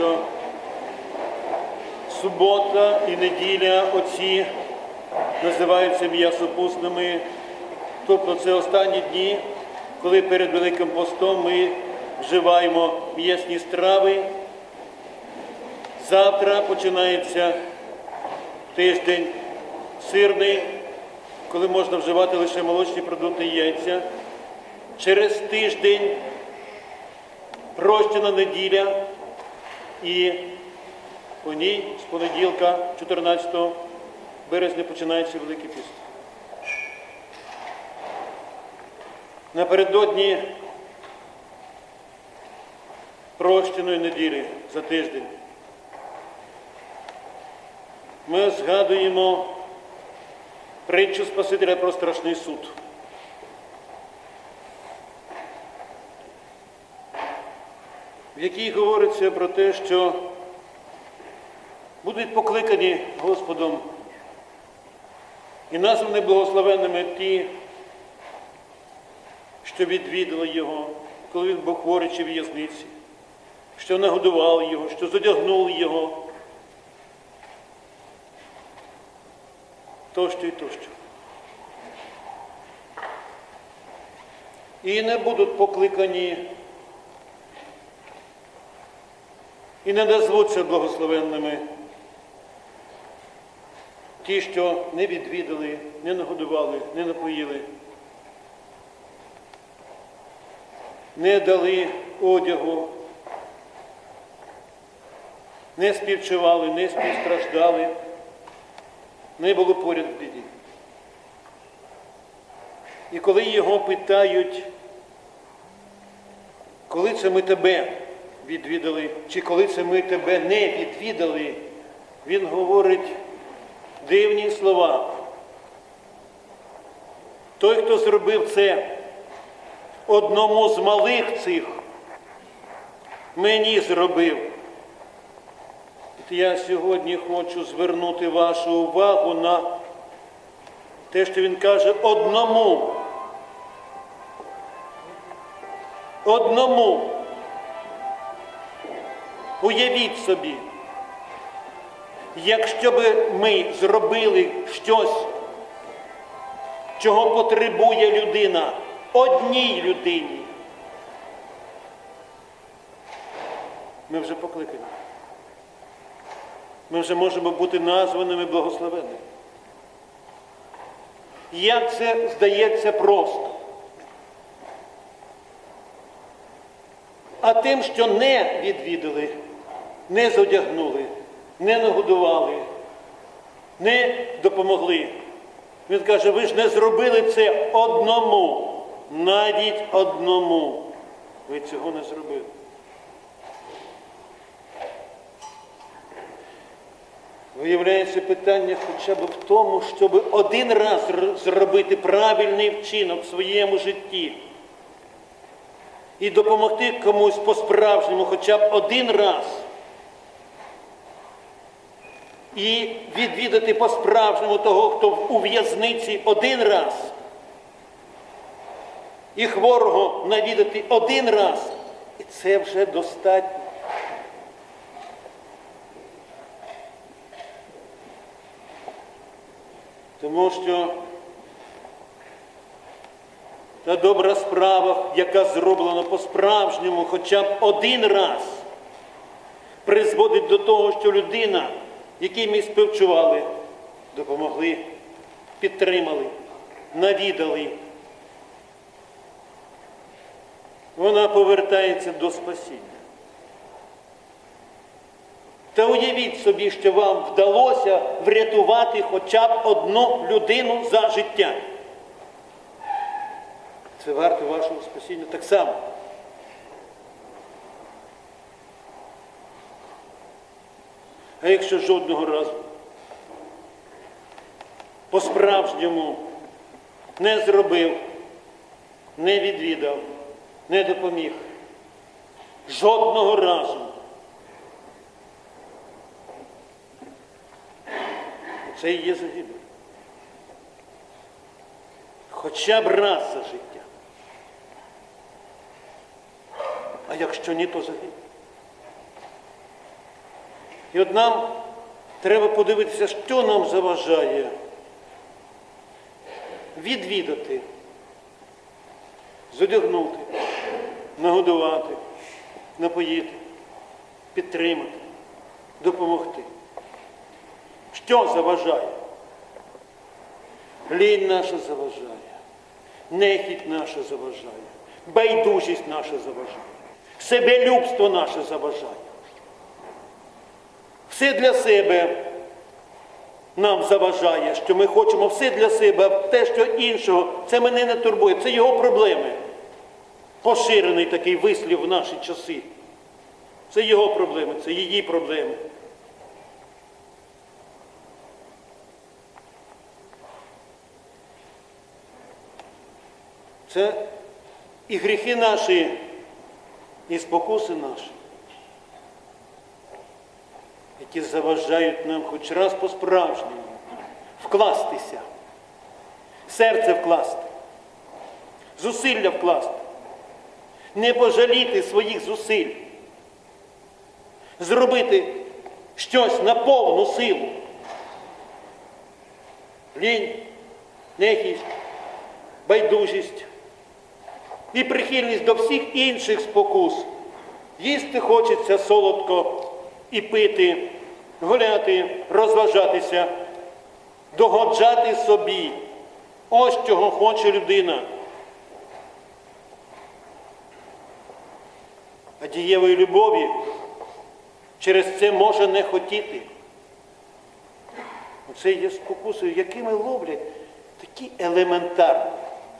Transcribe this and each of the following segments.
що субота і неділя оці називаються м'ясопусними. Тобто це останні дні, коли перед Великим постом ми вживаємо м'ясні страви. Завтра починається тиждень сирний, коли можна вживати лише молочні продукти і яйця. Через тиждень прощена неділя і по ній з понеділка, 14 березня, починається Великий піст. Напередодні прощеної неділі за тиждень ми згадуємо притчу Спасителя про страшний суд. В якій говориться про те, що будуть покликані Господом і названі благословенними ті, що відвідали Його, коли він був хворий чи в'язниці, що нагодували Його, що задягнули Його. Тощо і тощо. І не будуть покликані і не назвуться благословенними ті, що не відвідали, не нагодували, не напоїли, не дали одягу, не співчували, не співстраждали, не було поряд в біді. І коли його питають, коли це ми тебе відвідали, чи коли це ми тебе не відвідали, він говорить дивні слова. Той, хто зробив це одному з малих цих, мені зробив. Я сьогодні хочу звернути вашу увагу на те, що він каже одному. Одному. Уявіть собі, якщо би ми зробили щось, чого потребує людина, одній людині, ми вже покликані. Ми вже можемо бути названими благословенними. Як це здається просто? А тим, що не відвідали, не зодягнули, не нагодували, не допомогли. Він каже, ви ж не зробили це одному, навіть одному. Ви цього не зробили. Виявляється питання хоча б в тому, щоб один раз зробити правильний вчинок в своєму житті і допомогти комусь по-справжньому хоча б один раз. І відвідати по-справжньому того, хто у в'язниці один раз. І хворого навідати один раз. І це вже достатньо. Тому що та добра справа, яка зроблена по-справжньому хоча б один раз, призводить до того, що людина, якій ми співчували, допомогли, підтримали, навідали, вона повертається до спасіння. Та уявіть собі, що вам вдалося врятувати хоча б одну людину за життя. Це варто вашого спасіння так само. А якщо жодного разу по-справжньому не зробив, не відвідав, не допоміг, жодного разу, це і є загибель. Хоча б раз за життя. А якщо ні, то загибель. І от нам треба подивитися, що нам заважає відвідати, зодягнути, нагодувати, напоїти, підтримати, допомогти. Що заважає? Лінь наша заважає, нехідь наша заважає, байдужість наша заважає, себелюбство наше заважає. Все для себе нам заважає, що ми хочемо все для себе, те, що іншого, це мене не турбує, це його проблеми. Поширений такий вислів в наші часи. Це його проблеми, це її проблеми. Це і гріхи наші, і спокуси наші, які заважають нам хоч раз по-справжньому вкластися, серце вкласти, зусилля вкласти, не пожаліти своїх зусиль, зробити щось на повну силу. Лінь, нехість, байдужість і прихильність до всіх інших спокус. Їсти хочеться солодко і пити, гуляти, розважатися, догоджати собі. Ось чого хоче людина. А дієвої любові через це може не хотіти. Оце є спокусою, якими ловлять такі елементарні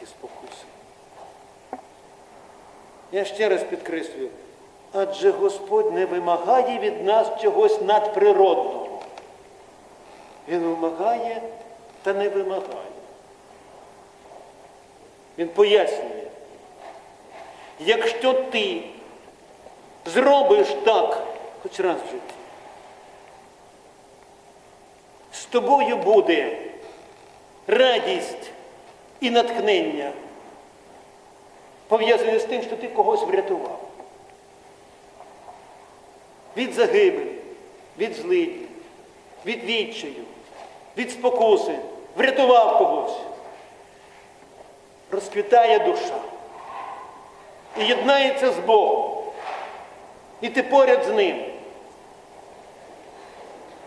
ці спокуси. Я ще раз підкреслюю, адже Господь не вимагає від нас чогось надприродного. Він вимагає та не вимагає. Він пояснює, якщо ти зробиш так хоч раз в житті, з тобою буде радість і натхнення, пов'язані з тим, що ти когось врятував. Від загибелі, від злидні, від відчаю, від спокуси, врятував когось. Розквітає душа і єднається з Богом. І ти поряд з ним.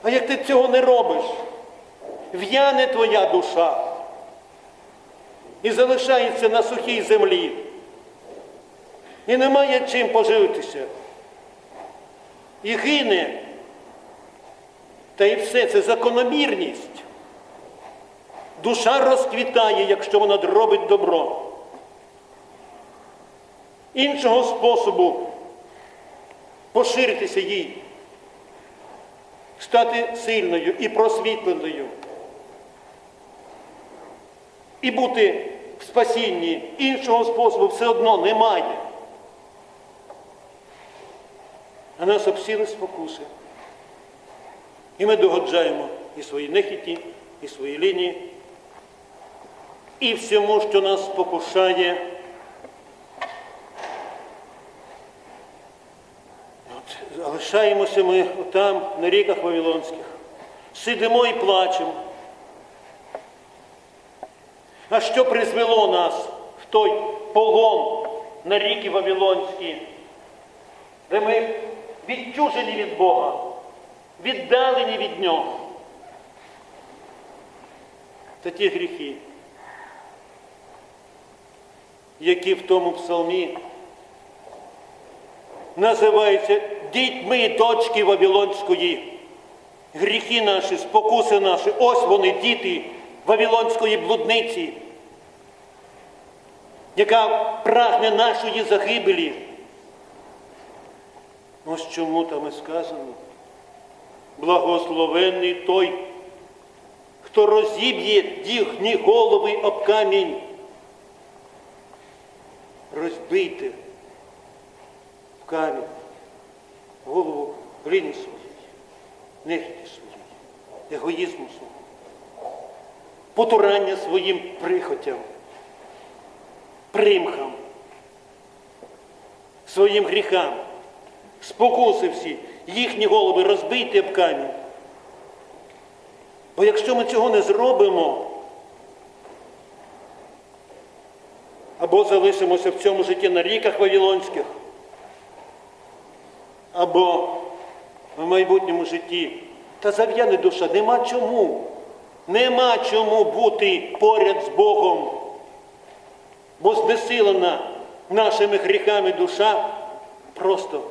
А як ти цього не робиш, в'яне твоя душа і залишається на сухій землі. І немає чим поживитися. І гине. Та і все це закономірність. Душа розквітає, якщо вона робить добро. Іншого способу поширитися їй, стати сильною і просвітленою, і бути в спасінні. Іншого способу все одно немає. А нас обсіли спокуси. І ми догоджаємо і свої нехіті, і свої лінії, і всьому, що нас спокушає. От, залишаємося ми там, на ріках Вавилонських, сидимо і плачемо. А що призвело нас в той полон на ріки Вавилонські, де ми відчужені від Бога, віддалені від Нього? Та ті гріхи, які в тому псалмі називаються дітьми і дочки Вавилонської. Гріхи наші, спокуси наші, ось вони, діти Вавилонської блудниці, яка прагне нашої загибелі. Ось чому там і сказано. Благословенний той, хто розіб'є їхні голови об камінь. Розбийте в камінь голову ліні своєї, нехіті своєї, егоїзму свого, потурання своїм прихотям, примхам, своїм гріхам, спокуси всі, їхні голови розбийте об камінь. Бо якщо ми цього не зробимо, або залишимося в цьому житті на ріках Вавилонських, або в майбутньому житті, та зав'яне душа, нема чому. Нема чому бути поряд з Богом, бо знесилена нашими гріхами душа просто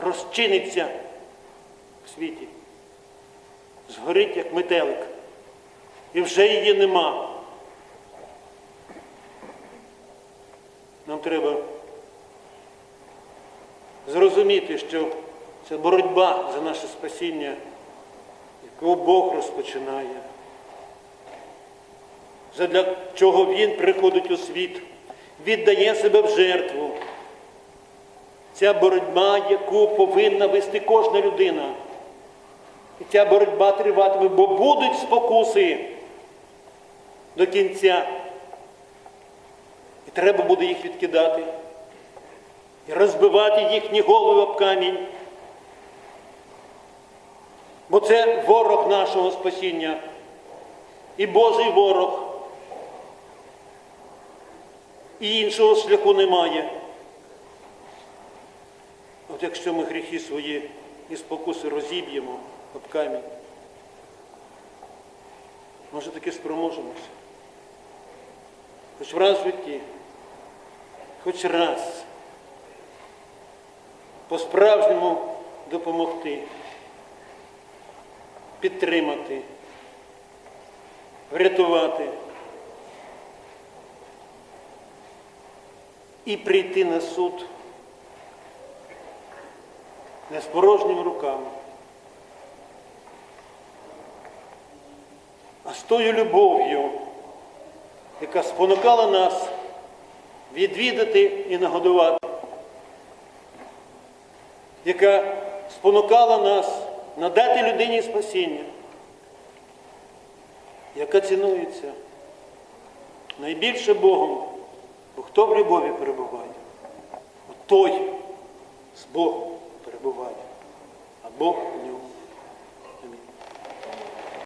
розчиниться в світі, згорить, як метелик, і вже її нема. Нам треба зрозуміти, що це боротьба за наше спасіння, яку Бог розпочинає. Задля чого Він приходить у світ, віддає себе в жертву. Ця боротьба, яку повинна вести кожна людина. І ця боротьба триватиме, бо будуть спокуси до кінця. І треба буде їх відкидати і розбивати їхні голови об камінь. Бо це ворог нашого спасіння і Божий ворог. І іншого шляху немає. От якщо ми гріхи свої і спокуси розіб'ємо об камінь, може таки спроможемося. Хоч раз в житті, хоч раз по-справжньому допомогти, підтримати, врятувати і прийти на суд не з порожніми руками, а з тою любов'ю, яка спонукала нас відвідати і нагодувати, яка спонукала нас надати людині спасіння, яка цінується найбільше Богом, бо хто в любові перебуває, той з Богом перебуває, а Бог в ньому.